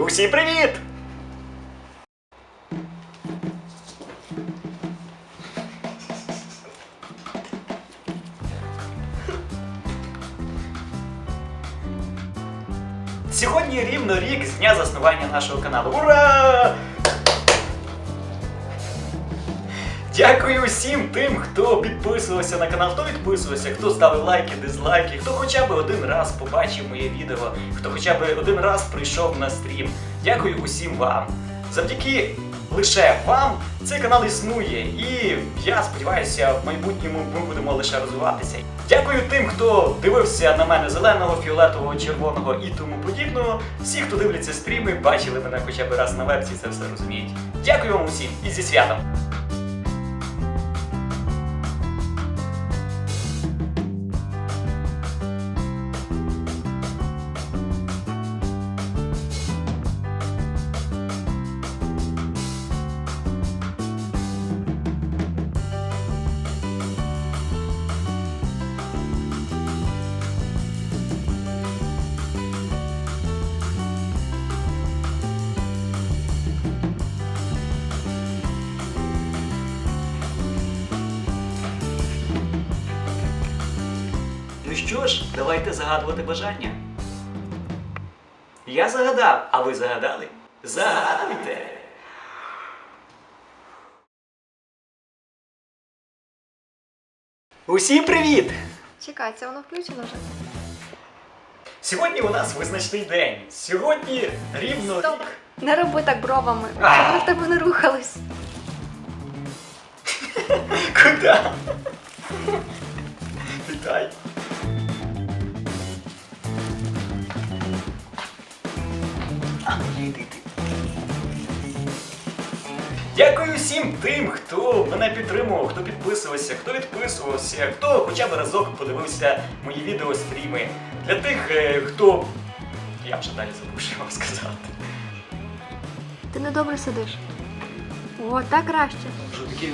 Усім привіт! Сьогодні рівно рік з дня заснування нашого каналу. Ура! Дякую всім тим, хто підписувався на канал, хто відписувався, хто ставив лайки, дизлайки, хто хоча б один раз побачив моє відео, хто хоча б один раз прийшов на стрім. Дякую усім вам. Завдяки лише вам цей канал існує, і я сподіваюся, в майбутньому ми будемо лише розвиватися. Дякую тим, хто дивився на мене зеленого, фіолетового, червоного і тому подібного. Всі, хто дивляться стріми, бачили мене хоча б раз на вебці, це все розуміють. Дякую вам усім і зі святом! Що ж, давайте загадувати бажання. Я загадав, а ви загадали? Загадуйте! Усім привіт! Чекай, це воно включено вже? Сьогодні у нас визначний день. Сьогодні рівно Стоп! рік. Не роби так бровами, щоб вони в тебе не рухались. Куда? Вітай. А, ну йди. Дякую всім тим, хто мене підтримував, хто підписувався, хто відписувався, хто хоча б разок подивився мої відео стріми. Для тих, е, хто. Я вже далі забув, що вам сказати. Ти недобре сидиш. О, так краще. Що таке?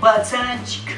Пацанчик.